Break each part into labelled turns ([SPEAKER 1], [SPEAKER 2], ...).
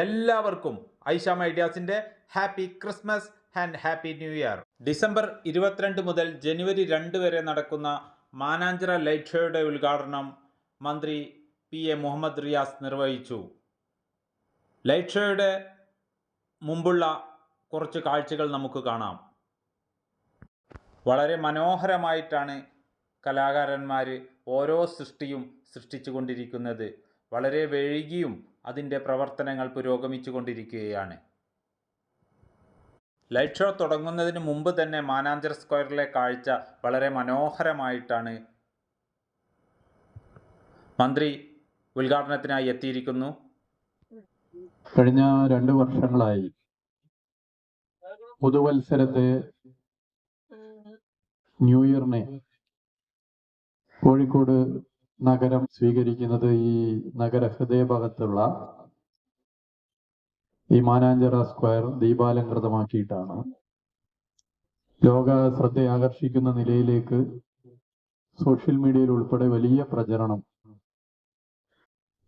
[SPEAKER 1] എല്ലാവർക്കും ഐഷാം ഐഡിയാസിന്റെ happy Christmas and happy new year. December ഇരുപത്തിരണ്ട് മുതൽ ജനുവരി രണ്ട് വരെ നടക്കുന്ന മാനാഞ്ചിറ ലൈറ്റ് ഷോയുടെ ഉദ്ഘാടനം മന്ത്രി പി എ മുഹമ്മദ് റിയാസ് നിർവഹിച്ചു. ലൈറ്റ് ഷോയുടെ മുമ്പുള്ള കുറച്ച് കാഴ്ചകൾ നമുക്ക് കാണാം. വളരെ മനോഹരമായിട്ടാണ് കലാകാരന്മാർ ഓരോ സൃഷ്ടിയും സൃഷ്ടിച്ചു കൊണ്ടിരിക്കുന്നത് വളരെ വൈകിയും അതിന്റെ പ്രവർത്തനങ്ങൾ പുരോഗമിച്ചുകൊണ്ടിരിക്കുകയാണ്. ലൈറ്റ് ഷോ തുടങ്ങുന്നതിന് മുമ്പ് തന്നെ മാനാഞ്ചർ സ്ക്വയറിലെ കാഴ്ച വളരെ മനോഹരമായിട്ടാണ് മന്ത്രി ഉദ്ഘാടനത്തിനായി എത്തിയിരിക്കുന്നു.
[SPEAKER 2] കഴിഞ്ഞ രണ്ട് വർഷങ്ങളായി പുതുവത്സരത്തെ ന്യൂ ഇയറിനെ കോഴിക്കോട് നഗരം സ്വീകരിക്കുന്നത് ഈ നഗര ഹൃദയഭാഗത്തുള്ള ഈ മാനാഞ്ചിറ സ്ക്വയർ ദീപാലങ്കൃതമാക്കിയിട്ടാണ് ലോക ശ്രദ്ധയെ ആകർഷിക്കുന്ന നിലയിലേക്ക് സോഷ്യൽ മീഡിയയിൽ ഉൾപ്പെടെ വലിയ പ്രചരണം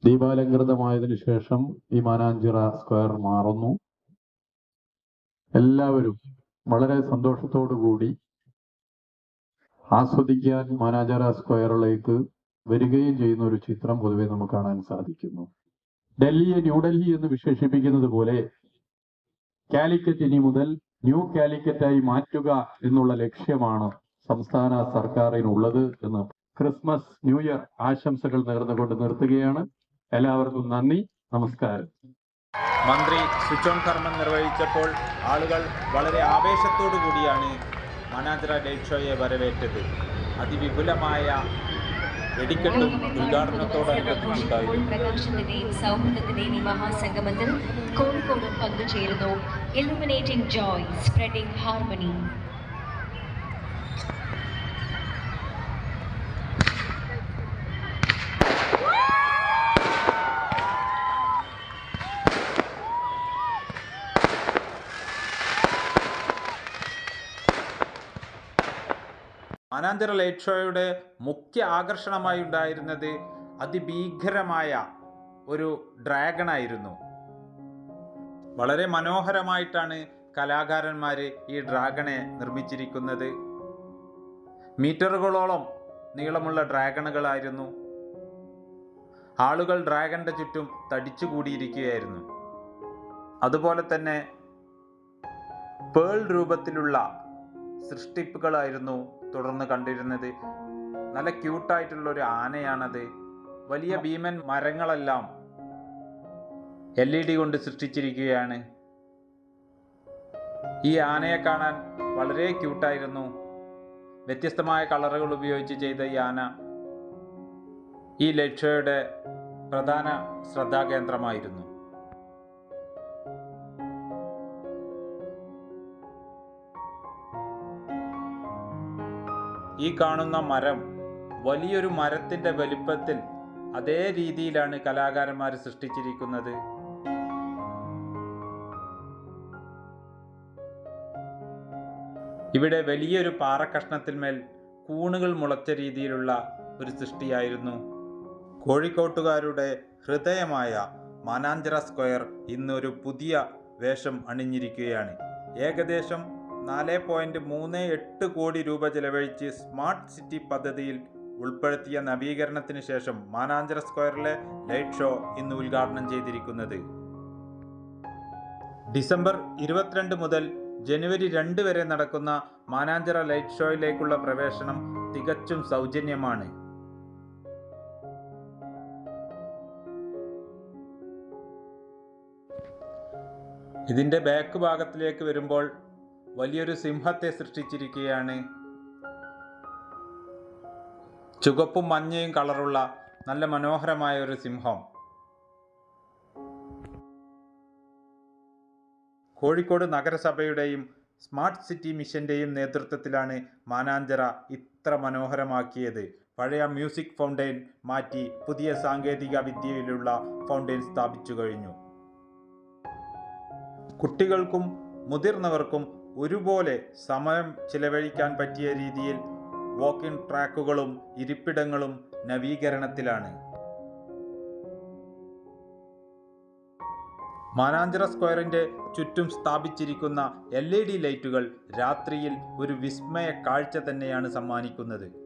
[SPEAKER 2] ദീപാലങ്കൃതമായതിനു ശേഷം ഈ മാനാഞ്ചിറ സ്ക്വയർ മാറുന്നു. എല്ലാവരും വളരെ സന്തോഷത്തോടു കൂടി ആസ്വദിക്കാൻ മാനാഞ്ചിറ സ്ക്വയറിലേക്ക് വരികയും ചെയ്യുന്ന ഒരു ചിത്രം പൊതുവെ നമുക്ക് കാണാൻ സാധിക്കുന്നു. ഡൽഹിയെ ന്യൂഡൽഹി എന്ന് വിശേഷിപ്പിക്കുന്നത് പോലെ കാലിക്കറ്റ് ഇനി മുതൽ ന്യൂ കാലിക്കറ്റായി മാറ്റുക എന്നുള്ള ലക്ഷ്യമാണ് സംസ്ഥാന സർക്കാരിനുള്ളത് എന്ന് ക്രിസ്മസ് ന്യൂ ഇയർ ആശംസകൾ നേർന്നുകൊണ്ട് നിർത്തുകയാണ്. എല്ലാവർക്കും നന്ദി നമസ്കാരം.
[SPEAKER 1] മന്ത്രി സ്വിച്ച് ഓൺ കർമ്മം നിർവഹിച്ചപ്പോൾ ആളുകൾ വളരെ ആവേശത്തോടു കൂടിയാണ് മനാജറ ഡേറ്റ് ഷോയെ വരവേറ്റത്. അതിവിപുലമായ വെടിക്കെട്ടും
[SPEAKER 3] പ്രകാശത്തിന്റെയും illuminating joy spreading harmony
[SPEAKER 1] Mananchira light ഷോയുടെ മുഖ്യ ആകർഷണമായി ഉണ്ടായിരുന്നത് അതിഭീകരമായ ഒരു ഡ്രാഗൺ ആയിരുന്നു വളരെ മനോഹരമായിട്ടാണ് കലാകാരന്മാർ ഈ ഡ്രാഗണെ നിർമ്മിച്ചിരിക്കുന്നത്. മീറ്ററുകളോളം നീളമുള്ള ഡ്രാഗണുകളായിരുന്നു. ആളുകൾ ഡ്രാഗന്റെ ചുറ്റും തടിച്ചുകൂടിയിരിക്കുകയായിരുന്നു അതുപോലെ തന്നെ പേൾ രൂപത്തിലുള്ള സൃഷ്ടിപ്പുകളായിരുന്നു തുടർന്ന് കണ്ടിരുന്നത്. നല്ല ക്യൂട്ടായിട്ടുള്ള ഒരു ആനയാണത്. വലിയ ഭീമൻ മരങ്ങളെല്ലാം എൽ ഇ ഡി കൊണ്ട് സൃഷ്ടിച്ചിരിക്കുകയാണ്. ഈ ആനയെ കാണാൻ വളരെ ക്യൂട്ടായിരുന്നു. വ്യത്യസ്തമായ കളറുകൾ ഉപയോഗിച്ച് ചെയ്ത ഈ ആന ഈ ലക്ഷ്യയുടെ പ്രധാന ശ്രദ്ധാകേന്ദ്രമായിരുന്നു. ഈ കാണുന്ന മരം വലിയൊരു മരത്തിന്റെ വലിപ്പത്തിൽ അതേ രീതിയിലാണ് കലാകാരന്മാർ സൃഷ്ടിച്ചിരിക്കുന്നത്. ഇവിടെ വലിയൊരു പാറക്കഷ്ണത്തിന്മേൽ കൂണുകൾ മുളച്ച രീതിയിലുള്ള ഒരു സൃഷ്ടിയായിരുന്നു. കോഴിക്കോട്ടുകാരുടെ ഹൃദയമായ മാനാഞ്ചിറ സ്ക്വയർ ഇന്നൊരു പുതിയ വേഷം അണിഞ്ഞിരിക്കുകയാണ്. ഏകദേശം നാല് പോയിന്റ് മൂന്ന് എട്ട് കോടി രൂപ ചെലവഴിച്ച് സ്മാർട്ട് സിറ്റി പദ്ധതിയിൽ ഉൾപ്പെടുത്തിയ നവീകരണത്തിന് ശേഷം മാനാഞ്ചിറ സ്ക്വയറിലെ ലൈറ്റ് ഷോ ഇന്ന് ഉദ്ഘാടനം ചെയ്തിരിക്കുന്നത്. ഡിസംബർ ഇരുപത്തിരണ്ട് മുതൽ ജനുവരി രണ്ട് വരെ നടക്കുന്ന മാനാഞ്ചിറ ലൈറ്റ് ഷോയിലേക്കുള്ള പ്രവേശനം തികച്ചും സൗജന്യമാണ്. ഇതിന്റെ ബാക്ക് ഭാഗത്തിലേക്ക് വരുമ്പോൾ വലിയൊരു സിംഹത്തെ സൃഷ്ടിച്ചിരിക്കുകയാണ്. ചുവപ്പും മഞ്ഞയും കളറുള്ള നല്ല മനോഹരമായ ഒരു സിംഹം. കോഴിക്കോട് നഗരസഭയുടെയും സ്മാർട്ട് സിറ്റി മിഷന്റെയും നേതൃത്വത്തിലാണ് മാനാഞ്ചിറ ഇത്ര മനോഹരമാക്കിയത്. പഴയ മ്യൂസിക് ഫൗണ്ടെയിൻ മാറ്റി പുതിയ സാങ്കേതിക വിദ്യയിലുള്ള ഫൗണ്ടെയിൻ സ്ഥാപിച്ചു കഴിഞ്ഞു. കുട്ടികൾക്കും മുതിർന്നവർക്കും ഒരുപോലെ സമയം ചിലവഴിക്കാൻ പറ്റിയ രീതിയിൽ വാക്കിംഗ് ട്രാക്കുകളും ഇരിപ്പിടങ്ങളും നവീകരണത്തിലാണ്. മാനാഞ്ചിറ സ്ക്വയറിന്റെ ചുറ്റും സ്ഥാപിച്ചിരിക്കുന്ന എൽ ഇ ഡി ലൈറ്റുകൾ രാത്രിയിൽ ഒരു വിസ്മയ കാഴ്ച തന്നെയാണ് സമ്മാനിക്കുന്നത്.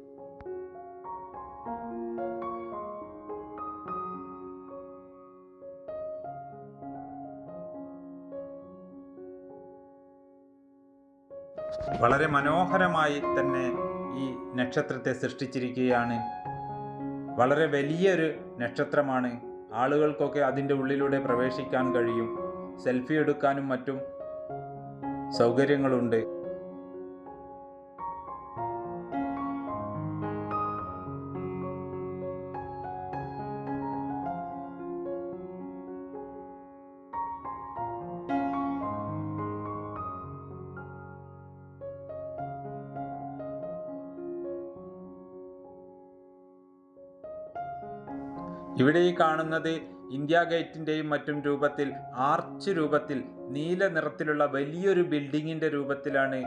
[SPEAKER 1] വളരെ മനോഹരമായി തന്നെ ഈ നക്ഷത്രത്തെ സൃഷ്ടിച്ചിരിക്കുകയാണ്. വളരെ വലിയൊരു നക്ഷത്രമാണ്. ആളുകൾക്കൊക്കെ അതിന്റെ ഉള്ളിലൂടെ പ്രവേശിക്കാൻ കഴിയും. സെൽഫി എടുക്കാനും മറ്റും സൗകര്യങ്ങളുണ്ട്. ഇവിടെ ഈ കാണുന്നത് ഇന്ത്യ ഗേറ്റിന്റെയും മറ്റും രൂപത്തിൽ ആർച്ച് രൂപത്തിൽ നീല നിറത്തിലുള്ള വലിയൊരു ബിൽഡിങ്ങിന്റെ രൂപത്തിലാണ്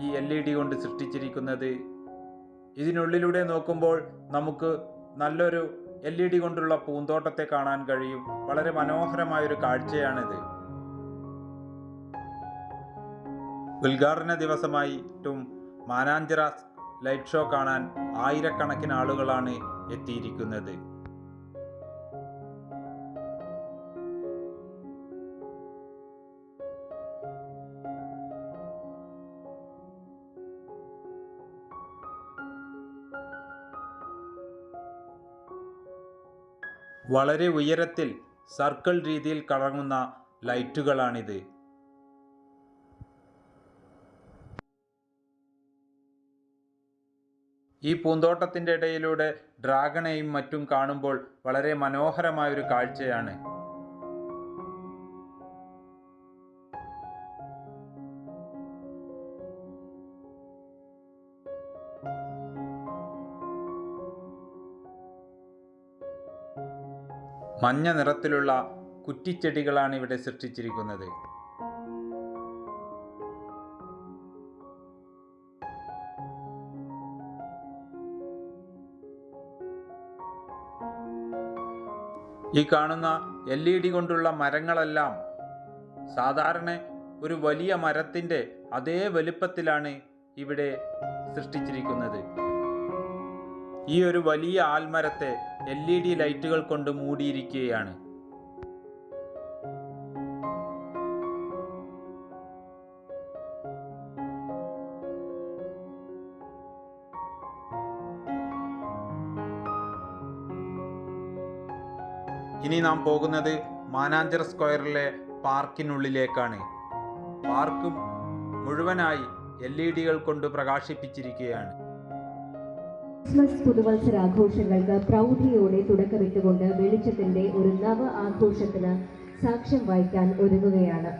[SPEAKER 1] ഈ എൽ ഇ ഡി കൊണ്ട് സൃഷ്ടിച്ചിരിക്കുന്നത്. ഇതിനുള്ളിലൂടെ നോക്കുമ്പോൾ നമുക്ക് നല്ലൊരു എൽ ഇ ഡി കൊണ്ടുള്ള പൂന്തോട്ടത്തെ കാണാൻ കഴിയും. വളരെ മനോഹരമായൊരു കാഴ്ചയാണിത്. ഉദ്ഘാടന ദിവസമായിട്ടും മാനാഞ്ചിറ ലൈറ്റ് ഷോ കാണാൻ ആയിരക്കണക്കിന് ആളുകളാണ് എത്തിയിരിക്കുന്നത്. വളരെ ഉയരത്തിൽ സർക്കിൾ രീതിയിൽ കറങ്ങുന്ന ലൈറ്റുകളാണിത്. ഈ പൂന്തോട്ടത്തിന്റെ ഇടയിലൂടെ ഡ്രാഗണയും മറ്റും കാണുമ്പോൾ വളരെ മനോഹരമായൊരു കാഴ്ചയാണ്. മഞ്ഞ നിറത്തിലുള്ള കുറ്റിച്ചെടികളാണ് ഇവിടെ സൃഷ്ടിച്ചിരിക്കുന്നത്. ഈ കാണുന്ന എൽ ഇ ഡി കൊണ്ടുള്ള മരങ്ങളെല്ലാം സാധാരണ ഒരു വലിയ മരത്തിന്റെ അതേ വലുപ്പത്തിലാണ് ഇവിടെ സൃഷ്ടിച്ചിരിക്കുന്നത്. ഈ ഒരു വലിയ ആൽമരത്തെ എൽ ഇ ഡി ലൈറ്റുകൾ കൊണ്ട് മൂടിയിരിക്കുകയാണ്. ഇനി നാം പോകുന്നത് മാനാഞ്ചർ സ്ക്വയറിലെ പാർക്കിനുള്ളിലേക്കാണ്. പാർക്ക് മുഴുവനായി എൽ ഇ ഡികൾ കൊണ്ട് പ്രകാശിപ്പിച്ചിരിക്കുകയാണ്.
[SPEAKER 3] ക്രിസ്മസ് പുതുവത്സരാഘോഷങ്ങൾക്ക് പ്രൗഢിയോടെ തുടക്കമിട്ടുകൊണ്ട് വെളിച്ചത്തിന്റെ ഒരു നവ ആഘോഷത്തിന് സാക്ഷ്യം വഹിക്കാൻ ഒരുങ്ങുകയാണ്.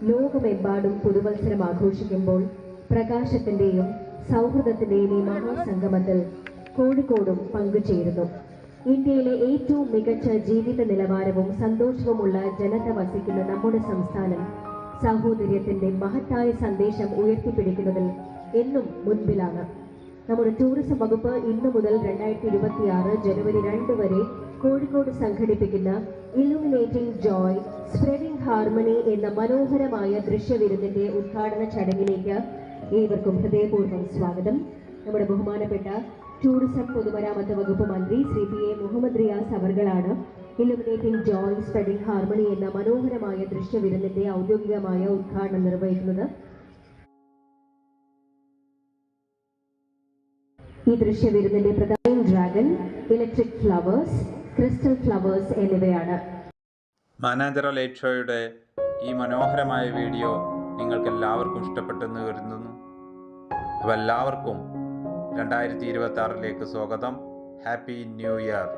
[SPEAKER 3] ലോകമെമ്പാടും പുതുവത്സരം ആഘോഷിക്കുമ്പോൾ പ്രകാശത്തിന്റെയും സൗഹൃദത്തിന്റെയും ഈ മഹാസംഗമത്തിൽ കോഴിക്കോടും പങ്കുചേരുന്നു. ഇന്ത്യയിലെ ഏറ്റവും മികച്ച ജീവിത നിലവാരവും സന്തോഷവുമുള്ള ജനത വസിക്കുന്ന നമ്മുടെ സംസ്ഥാനം സാഹോദര്യത്തിന്റെ മഹത്തായ സന്ദേശം ഉയർത്തിപ്പിടിക്കുന്നതിൽ എന്നും മുൻപിലാണ്. നമ്മുടെ ടൂറിസം വകുപ്പ് ഇന്നു മുതൽ രണ്ടായിരത്തി ഇരുപത്തി ആറ് ജനുവരി രണ്ട് വരെ കോഴിക്കോട് സംഘടിപ്പിക്കുന്ന ഇലുമിനേറ്റിംഗ് ജോയ് സ്പ്രെഡിംഗ് ഹാർമണി എന്ന മനോഹരമായ ദൃശ്യവിരുന്നിന്റെ ഉദ്ഘാടന ചടങ്ങിലേക്ക് ഏവർക്കും ഹൃദയപൂർവം സ്വാഗതം. നമ്മുടെ ബഹുമാനപ്പെട്ട ടൂറിസം പൊതുമരാമത്ത് വകുപ്പ് മന്ത്രി ശ്രീ പി എ മുഹമ്മദ് റിയാസ് അവർകളാണ് ഇലുമിനേറ്റിംഗ് ജോയ് സ്പ്രെഡിംഗ് ഹാർമണി എന്ന മനോഹരമായ ദൃശ്യവിരുന്നിന്റെ ഔദ്യോഗികമായ ഉദ്ഘാടനം നിർവഹിക്കുന്നത്. ഈ ദൃശ്യവിരുന്നിന്റെ പ്രധാന dragon electric flowers crystal flowers എന്നിവയാണ്.
[SPEAKER 1] മാനാഞ്ചറ ലൈറ്റ് ഷോയുടെ ഈ മനോഹരമായ വീഡിയോ നിങ്ങൾക്ക് എല്ലാവർക്കും ഇഷ്ടപ്പെട്ടെന്ന് കരുതുന്നു. അപ്പം എല്ലാവർക്കും രണ്ടായിരത്തി ഇരുപത്തി ആറിലേക്ക് സ്വാഗതം. Happy new year